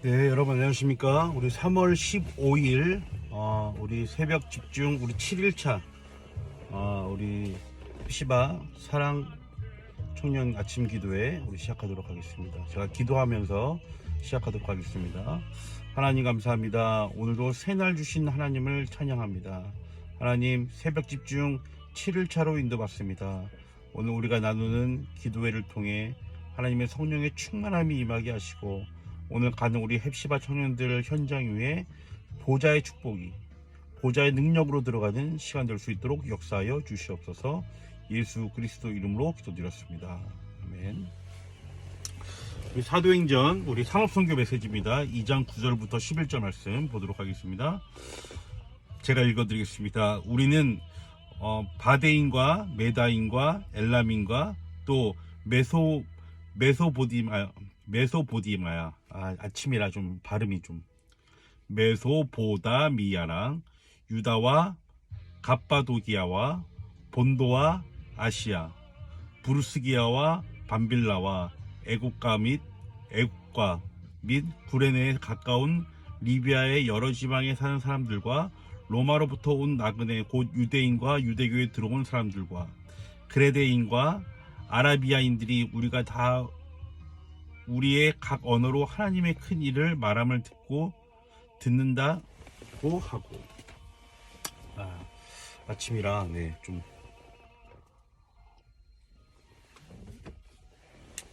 네, 여러분 안녕하십니까? 우리 3월 15일 어, 우리 새벽 집중 우리 7일차 어, 우리 시바 사랑 청년 아침 기도회 우리 시작하도록 하겠습니다. 제가 기도하면서 시작하도록 하겠습니다. 하나님 감사합니다. 오늘도 새날 주신 하나님을 찬양합니다. 하나님 새벽 집중 7일차로 인도받습니다. 오늘 우리가 나누는 기도회를 통해 하나님의 성령의 충만함이 임하게 하시고 오늘 가는 우리 헵시바 청년들 현장 위에 보좌의 축복이 보좌의 능력으로 들어가는 시간 될 수 있도록 역사하여 주시옵소서 예수 그리스도 이름으로 기도드렸습니다. 아멘. 우리 사도행전 우리 상업선교 메시지입니다. 2장 9절부터 11절 말씀 보도록 하겠습니다. 제가 읽어드리겠습니다. 우리는 어, 바데인과 메다인과 엘람인과 또 메소 메소보디마 메소보디마야 아, 아침이라 좀 발음이 좀. 메소보다미아랑 유다와 갑바도기아와 본도와 아시아 부르스기아와 밤빌라와 애국가 및 애국과 및 구레네에 가까운 리비아의 여러 지방에 사는 사람들과 로마로부터 온 나그네 곧 유대인과 유대교에 들어온 사람들과 그레데인과 아라비아인들이 우리가 다 우리의 각 언어로 하나님의 큰 일을 말함을 듣고 듣는다고 하고 아, 아침이라 네좀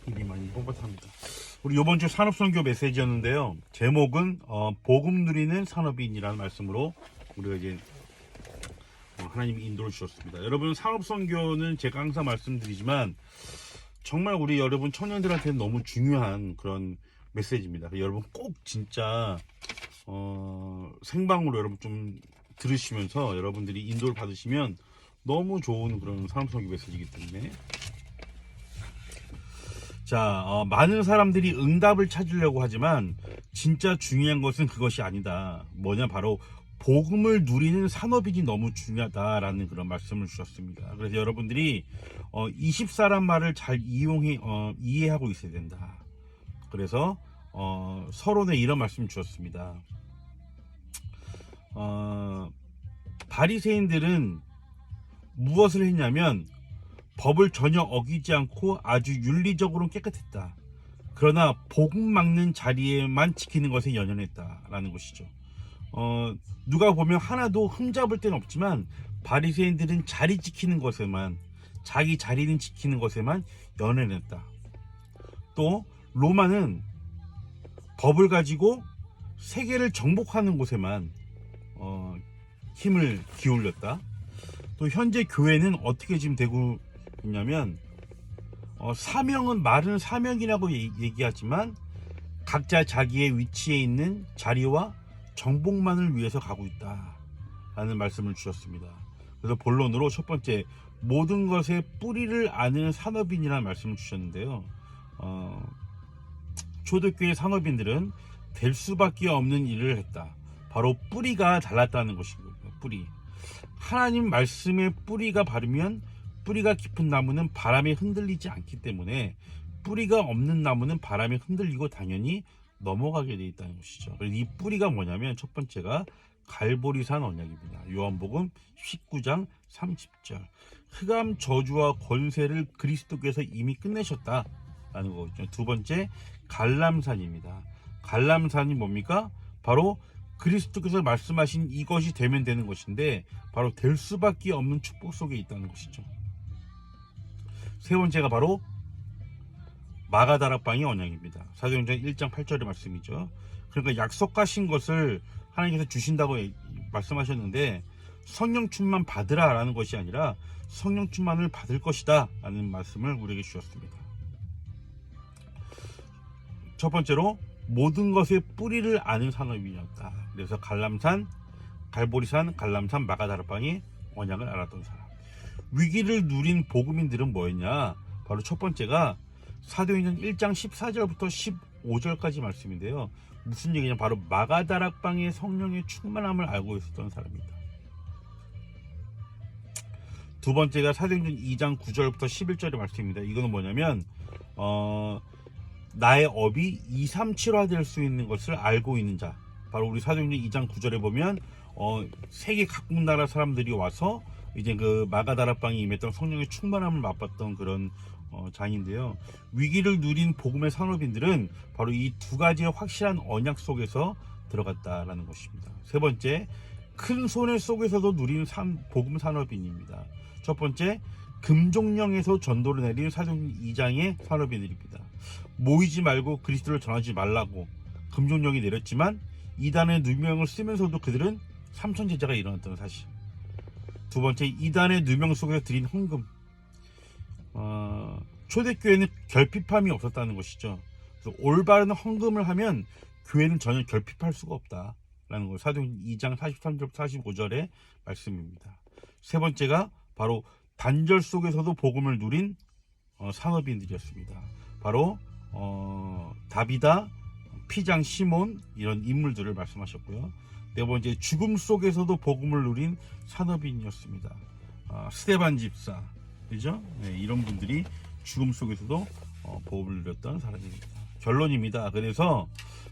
입이 많이 뻣뻣합니다. 우리 이번 주 산업선교 메시지였는데요. 제목은 어, 복음 누리는 산업인이라는 말씀으로 우리가 이제 어, 하나님이 인도를 주셨습니다. 여러분 산업선교는 제가 항상 말씀드리지만 정말 우리 여러분 청년들한테는 너무 중요한 그런 메시지입니다. 여러분 꼭 진짜 어, 생방으로 여러분 좀 들으시면서 여러분들이 인도를 받으시면 너무 좋은 그런 산업선교 메시지이기 때문에 자, 어, 많은 사람들이 응답을 찾으려고 하지만 진짜 중요한 것은 그것이 아니다. 뭐냐 바로 복음을 누리는 산업인이 너무 중요하다라는 그런 말씀을 주셨습니다. 그래서 여러분들이 어, 20사람 말을 잘 이용해 어, 이해하고 있어야 된다. 그래서 어, 서론에 이런 말씀을 주셨습니다. 어, 바리새인들은 무엇을 했냐면 법을 전혀 어기지 않고 아주 윤리적으로 깨끗했다. 그러나 복음 막는 자리에만 지키는 것에 연연했다라는 것이죠. 어, 누가 보면 하나도 흠잡을 데는 없지만 바리새인들은 자리 지키는 것에만 자기 자리는 지키는 것에만 연연했다. 또 로마는 법을 가지고 세계를 정복하는 곳에만 어, 힘을 기울였다. 또 현재 교회는 어떻게 지금 되고 있냐면 어, 사명은 말은 사명이라고 얘- 얘기하지만 각자 자기의 위치에 있는 자리와 정복만을 위해서 가고 있다 라는 말씀을 주셨습니다. 그래서 본론으로 첫 번째 모든 것의 뿌리를 아는 산업인이라는 말씀을 주셨는데요. 어, 초대교회 산업인들은 될 수밖에 없는 일을 했다. 바로 뿌리가 달랐다는 것이고요. 뿌리. 하나님 말씀의 뿌리가 바르면 뿌리가 깊은 나무는 바람에 흔들리지 않기 때문에 뿌리가 없는 나무는 바람에 흔들리고 당연히 넘어가게 돼 있다는 것이죠. 이 뿌리가 뭐냐면 첫 번째가 갈보리산 언약입니다. 요한복음 19장 30절. 흑암 저주와 권세를 그리스도께서 이미 끝내셨다라는 거죠. 두 번째 갈람산입니다. 갈람산이 뭡니까? 바로 그리스도께서 말씀하신 이것이 되면 되는 것인데 바로 될 수밖에 없는 축복 속에 있다는 것이죠. 세 번째가 바로 마가다락방의 언약입니다. 사도행전 1장 8절의 말씀이죠. 그러니까 약속하신 것을 하나님께서 주신다고 예- 말씀하셨는데 성령 충만 받으라 라는 것이 아니라 성령 충만을 받을 것이다 라는 말씀을 우리에게 주셨습니다. 첫 번째로 모든 것의 뿌리를 아는 산업이었다. 그래서 갈람산, 갈보리산, 갈람산, 마가다락방의 언약을 알았던 사람. 위기를 누린 복음인들은 뭐였냐? 바로 첫 번째가 사도행전 1장 14절부터 15절까지 말씀인데요. 무슨 얘기냐? 바로 마가다락방의 성령의 충만함을 알고 있었던 사람입니다. 두 번째가 사도행전 2장 9절부터 11절의 말씀입니다. 이거는 뭐냐면 어, 나의 업이 2, 3, 7화 될 수 있는 것을 알고 있는 자. 바로 우리 사도행전 2장 9절에 보면 어, 세계 각국 나라 사람들이 와서 이제 그 마가다라방에 임했던 성령의 충만함을 맛봤던 그런 어, 장인데요. 위기를 누린 복음의 산업인들은 바로 이 두 가지의 확실한 언약 속에서 들어갔다라는 것입니다. 세 번째, 큰 손해 속에서도 누린 산, 복음 산업인입니다. 첫 번째, 금종령에서 전도를 내린 사도행 2장의 산업인들입니다. 모이지 말고 그리스도를 전하지 말라고 금종령이 내렸지만 이단의 누명을 쓰면서도 그들은 삼천 제자가 일어났다는 사실. 두 번째, 이단의 누명 속에서 드린 헌금. 어, 초대교회는 결핍함이 없었다는 것이죠. 올바른 헌금을 하면 교회는 전혀 결핍할 수가 없다라는 걸 사도행 2장 43절 45절의 말씀입니다. 세 번째가 바로 단절 속에서도 복음을 누린 어, 산업인들이었습니다. 바로 어, 다비다, 피장 시몬 이런 인물들을 말씀하셨고요. 네 번째 죽음 속에서도 복음을 누린 산업인이었습니다. 아, 스테반 집사, 그죠? 네, 이런 분들이 죽음 속에서도 어, 복음을 누렸던 사람입니다. 결론입니다. 그래서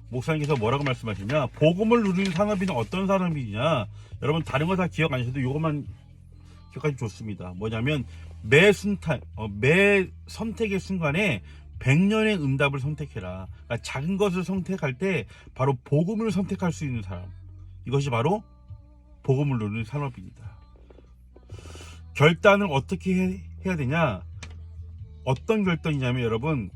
목사님께서 뭐라고 말씀하시냐? 복음을 누리는 산업인은 어떤 산업이냐? 여러분 다른 거 다 기억 안 하셔도 이것만 기억하시면 좋습니다. 뭐냐면 매 순탄, 어, 매 선택의 순간에 100년의 응답을 선택해라. 그러니까 작은 것을 선택할 때 바로 복음을 선택할 수 있는 사람. 이것이 바로 복음을 누리는 산업입니다. 결단을 어떻게 해, 해야 되냐? 어떤 결단이냐면 여러분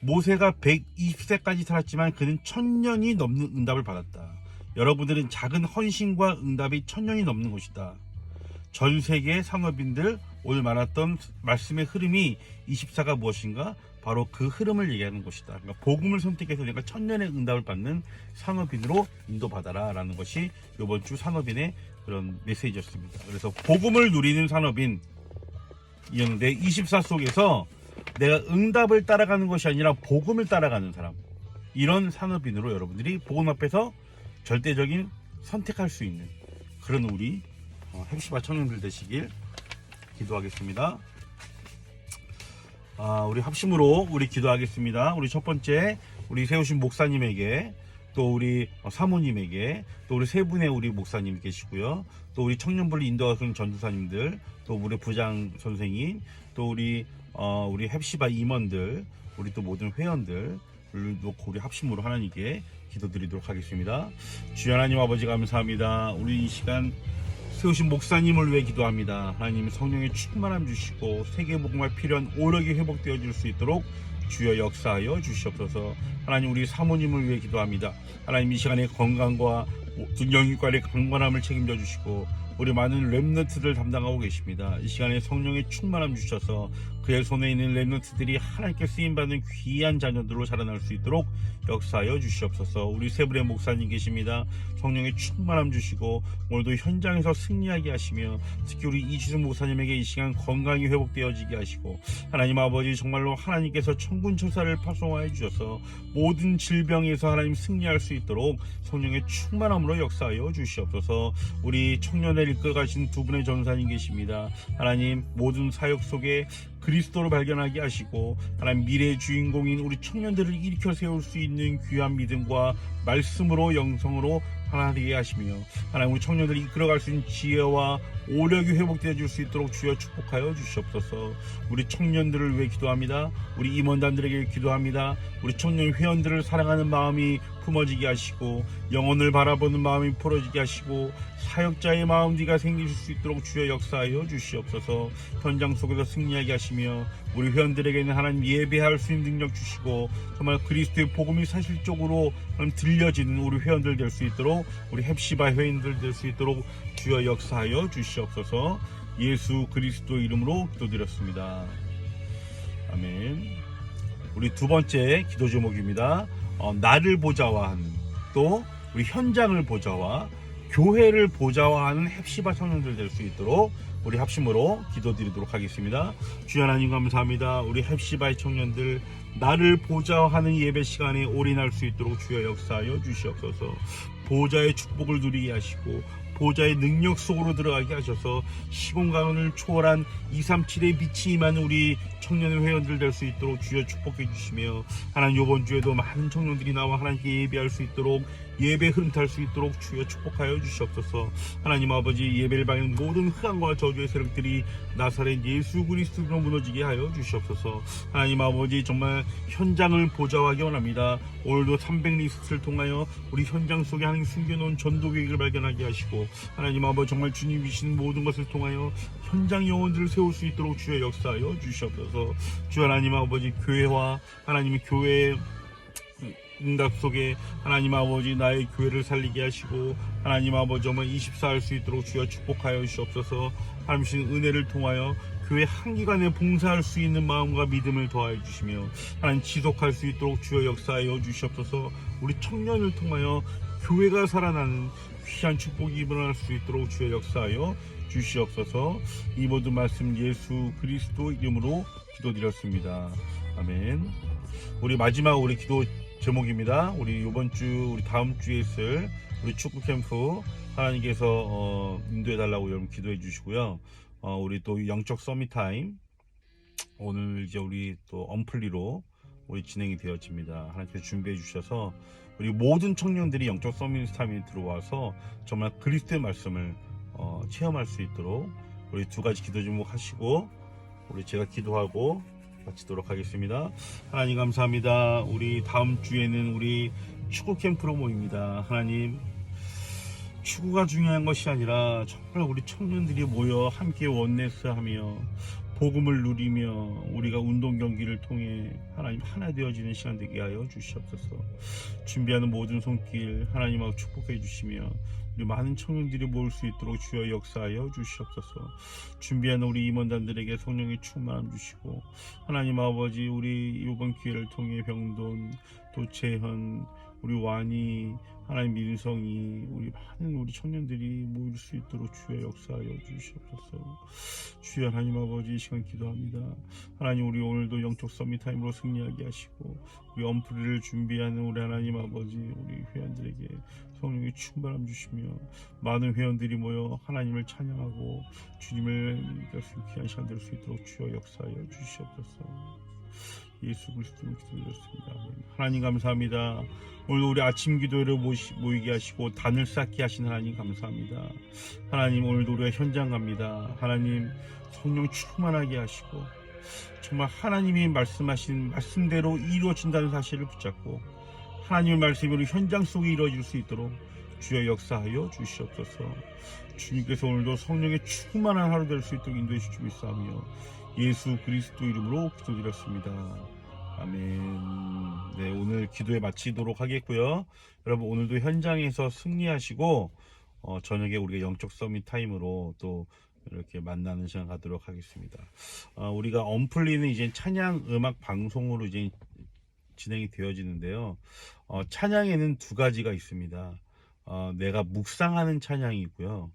모세가 120세까지 살았지만 그는 천년이 넘는 응답을 받았다. 여러분들은 작은 헌신과 응답이 천년이 넘는 것이다. 전 세계 상업인들 오늘 말했던 말씀의 흐름이 24가 무엇인가? 바로 그 흐름을 얘기하는 것이다. 그러니까 복음을 선택해서 내가 천년의 응답을 받는 상업인으로 인도받아라 라는 것이 이번 주 상업인의 그런 메시지였습니다. 그래서 복음을 누리는 산업인 이었는데 24 속에서 내가 응답을 따라가는 것이 아니라 복음을 따라가는 사람 이런 산업인으로 여러분들이 복음 앞에서 절대적인 선택할 수 있는 그런 우리 어, 핵시바 청년들 되시길 기도하겠습니다. 아, 우리 합심으로 우리 기도하겠습니다. 우리 첫 번째 우리 세우신 목사님에게 또 우리 어, 사모님에게 또 우리 세 분의 우리 목사님 계시고요. 또 우리 청년부를 인도하는 전도사님들, 또 우리 부장 선생님, 또 우리 어, 우리 헵시바 임원들, 우리 또 모든 회원들을 놓고 우리 합심으로 하나님께 기도드리도록 하겠습니다. 주여 하나님 아버지 감사합니다. 우리 이 시간 세우신 목사님을 위해 기도합니다. 하나님 성령의 충만함 주시고 세계복음화 필요한 오력이 회복되어 질수 있도록 주여 역사하여 주시옵소서. 하나님 우리 사모님을 위해 기도합니다. 하나님 이 시간에 건강과 영육관의 강건함을 책임져 주시고 우리 많은 랩너트들 담당하고 계십니다. 이 시간에 성령의 충만함 주셔서 그의 손에 있는 랩너트들이 하나님께 쓰임받는 귀한 자녀들로 자라날 수 있도록 역사하여 주시옵소서. 우리 세 분의 목사님 계십니다. 성령의 충만함 주시고 오늘도 현장에서 승리하게 하시며 특히 우리 이지수 목사님에게 이 시간 건강이 회복되어지게 하시고 하나님 아버지 정말로 하나님께서 천군천사를 파송하여 주셔서 모든 질병에서 하나님 승리할 수 있도록 성령의 충만함으로 역사하여 주시옵소서. 우리 청년을 이끌어가신 두 분의 전사님 계십니다. 하나님 모든 사역 속에 그리스도를 발견하게 하시고 하나님 미래의 주인공인 우리 청년들을 일으켜 세울 수 있는 귀한 믿음과 말씀으로 영성으로 하나 되게 하시며 하나님 우리 청년들이 이끌어갈 수 있는 지혜와 오력이 회복되어 줄 수 있도록 주여 축복하여 주시옵소서. 우리 청년들을 위해 기도합니다. 우리 임원단들에게 기도합니다. 우리 청년 회원들을 사랑하는 마음이 품어지게 하시고 영혼을 바라보는 마음이 풀어지게 하시고 사역자의 마음 뒤가 생기실 수 있도록 주여 역사하여 주시옵소서 현장 속에서 승리하게 하시며 우리 회원들에게는 하나님 예배할 수 있는 능력 주시고 정말 그리스도의 복음이 사실적으로 들려지는 우리 회원들 될 수 있도록 우리 헵시바 회원들 될 수 있도록 주여 역사하여 주시옵소서 예수 그리스도 이름으로 기도드렸습니다. 아멘. 우리 두 번째 기도 제목입니다. 어, 나를 보좌화하는 또 우리 현장을 보좌화 교회를 보좌화하는 헵시바 청년들 될 수 있도록 우리 합심으로 기도드리도록 하겠습니다. 주여 하나님 감사합니다. 우리 헵시바의 청년들 나를 보좌하는 예배 시간에 올인할 수 있도록 주여 역사하여 주시옵소서. 보좌의 축복을 누리게 하시고 보좌의 능력 속으로 들어가게 하셔서 시공간을 초월한 237의 빛이 임하는 우리 청년 회원들 될 수 있도록 주여 축복해 주시며 하나님 이번 주에도 많은 청년들이 나와 하나님께 예배할 수 있도록 예배 흐름 탈 수 있도록 주여 축복하여 주시옵소서. 하나님 아버지 예배를 방해하는 모든 흑암과 저주의 세력들이 나사렛 예수 그리스도로 무너지게 하여 주시옵소서. 하나님 아버지 정말 현장을 보좌하기 원합니다. 오늘도 300리스트를 통하여 우리 현장 속에 하나님 숨겨놓은 전도 계획을 발견하게 하시고 하나님 아버지 정말 주님이신 모든 것을 통하여 현장 영혼들을 세울 수 있도록 주여 역사하여 주시옵소서. 주 하나님 아버지 교회와 하나님의 교회의 응답 속에 하나님 아버지 나의 교회를 살리게 하시고 하나님 아버지 정말 24할 수 있도록 주여 축복하여 주시옵소서. 하나님신 은혜를 통하여 교회 한 기간에 봉사할 수 있는 마음과 믿음을 더하여 주시며 하나님 지속할 수 있도록 주여 역사하여 주시옵소서. 우리 청년을 통하여 교회가 살아나는 귀한 축복이 일어날 수 있도록 주여 역사하여 주시옵소서. 이 모든 말씀 예수 그리스도 이름으로 기도드렸습니다. 아멘. 우리 마지막 우리 기도 제목입니다. 우리 이번 주, 우리 다음 주에 있을 우리 축구 캠프 하나님께서 어, 인도해 달라고 여러분 기도해 주시고요. 어, 우리 또 영적 서밋 타임 오늘 이제 우리 또 언플리로 우리 진행이 되어집니다. 하나님께서 준비해 주셔서 우리 모든 청년들이 영적 서밋 타임에 들어와서 정말 그리스도의 말씀을 어, 체험할 수 있도록 우리 두 가지 기도 제목 하시고 우리 제가 기도하고 마치도록 하겠습니다. 하나님 감사합니다. 우리 다음 주에는 우리 축구 캠프로 모입니다. 하나님 축구가 중요한 것이 아니라 정말 우리 청년들이 모여 함께 원네스하며 복음을 누리며 우리가 운동 경기를 통해 하나님 하나 되어지는 시간 되게 하여 주시옵소서. 준비하는 모든 손길 하나님하고 축복해 주시며 우리 많은 청년들이 모일 수 있도록 주여 역사하여 주시옵소서. 준비하는 우리 임원단들에게 성령의 충만함 주시고 하나님 아버지 우리 이번 기회를 통해 병돈 도채현 우리 완이 하나님 민성이 우리 많은 우리 청년들이 모일 수 있도록 주여 역사하여 주시옵소서. 주여 하나님 아버지 이 시간 기도합니다. 하나님 우리 오늘도 영적 서밋 타임으로 승리하게 하시고 우리 언프리를 준비하는 우리 하나님 아버지 우리 회원들에게 성령의 충만함 주시며 많은 회원들이 모여 하나님을 찬양하고 주님을 믿을 수 귀한 시간 될 수 있도록 주여 역사하여 주시옵소서. 예수 그리스도를 기도드렸습니다. 하나님 감사합니다. 오늘 우리 아침 기도회를 모시, 모이게 하시고 단을 쌓게 하신 하나님 감사합니다. 하나님 오늘도 우리가 현장 갑니다. 하나님 성령 충만하게 하시고 정말 하나님이 말씀하신 말씀대로 이루어진다는 사실을 붙잡고 하나님의 우리 현장 속에 이루어질 수 있도록 주여 역사하여 주시옵소서. 주님께서 오늘도 성령의 충만한 하루 될 수 있도록 인도해 주시고 있사오며 예수 그리스도 이름으로 기도드렸습니다. 아멘. 네, 오늘 기도에 마치도록 하겠고요. 여러분 오늘도 현장에서 승리하시고 어, 저녁에 우리가 영적 서밋 타임으로 또 이렇게 만나는 시간 가도록 하겠습니다. 어, 우리가 언플리는 이제 찬양 음악 방송으로 이제 진행이 되어지는데요. 어, 찬양에는 두 가지가 있습니다. 어, 내가 묵상하는 찬양이 있고요.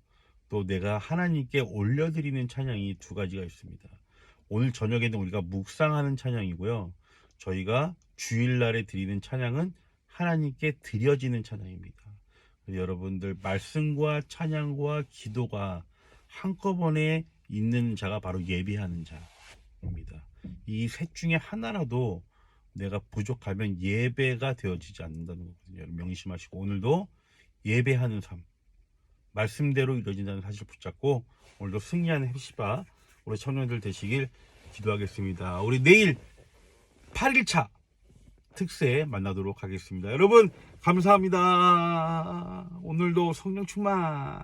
또 내가 하나님께 올려드리는 찬양이 두 가지가 있습니다. 오늘 저녁에는 우리가 묵상하는 찬양이고요. 저희가 주일날에 드리는 찬양은 하나님께 드려지는 찬양입니다. 여러분들 말씀과 찬양과 기도가 한꺼번에 있는 자가 바로 예배하는 자입니다. 이 셋 중에 하나라도 내가 부족하면 예배가 되어지지 않는다는 거거든요. 명심하시고 오늘도 예배하는 삶 말씀대로 이루어진다는 사실을 붙잡고 오늘도 승리하는 헬시바 우리 청년들 되시길 기도하겠습니다. 우리 내일 8일차 특세 만나도록 하겠습니다. 여러분 감사합니다. 오늘도 성령 충만